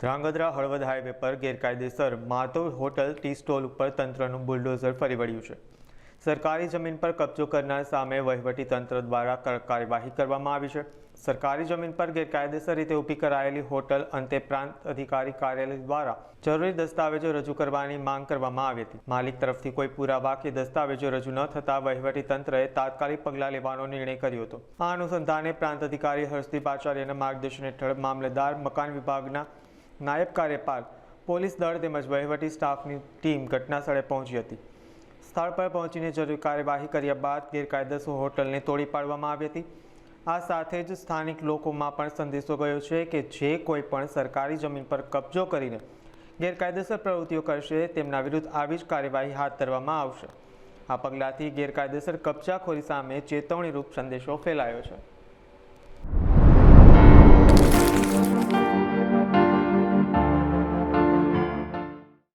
Dhrangadhra Halvad highway પર ગેરકાયદેસર Madhav hotel, tea stall ઉપર તંત્રનું બુલડોઝર ફરી વળ્યું છે. સરકારી જમીન પર કબજો કરનાર સામે વહીવટી તંત્ર દ્વારા કાર્યવાહી કરવામાં આવી છે. સરકારી જમીન પર ગેરકાયદેસર રીતે ઊભી કરાયેલી હોટલ અંતે પ્રાંત અધિકારી કાર્યાલય દ્વારા જરૂરી દસ્તાવેજો રજૂ કરવાની માંગ કરવામાં આવી હતી. માલિક તરફથી કોઈ પુરાવા કે દસ્તાવેજો રજૂ ન થતાં વહીવટી તંત્રએ તાત્કાલિક પગલાં લેવાનો નિર્ણય કર્યો હતો. આ અનુસંધાને પ્રાંત અધિકારી હર્ષદીપ આચાર્યના માર્ગદર્શન હેઠળ મામલેદાર મકાન વિભાગના નાયબ કાર્યપાલ, પોલીસ દળ તેમજ વહીવટી સ્ટાફની ટીમ ઘટના સ્થળે પહોંચી હતી. સ્થળ પર પહોંચીને જરૂરી કાર્યવાહી કર્યા બાદ ગેરકાયદેસર હોટલને તોડી પાડવામાં આવી હતી. આ સાથે જ સ્થાનિક લોકોમાં પણ સંદેશો ગયો છે કે જે કોઈ પણ સરકારી જમીન પર કબજો કરીને ગેરકાયદેસર પ્રવૃત્તિઓ કરશે તેમના વિરુદ્ધ આવી જ કાર્યવાહી હાથ ધરવામાં આવશે. આ પગલાંથી ગેરકાયદેસર કબજાખોરી સામે ચેતવણીરૂપ સંદેશો ફેલાયો છે.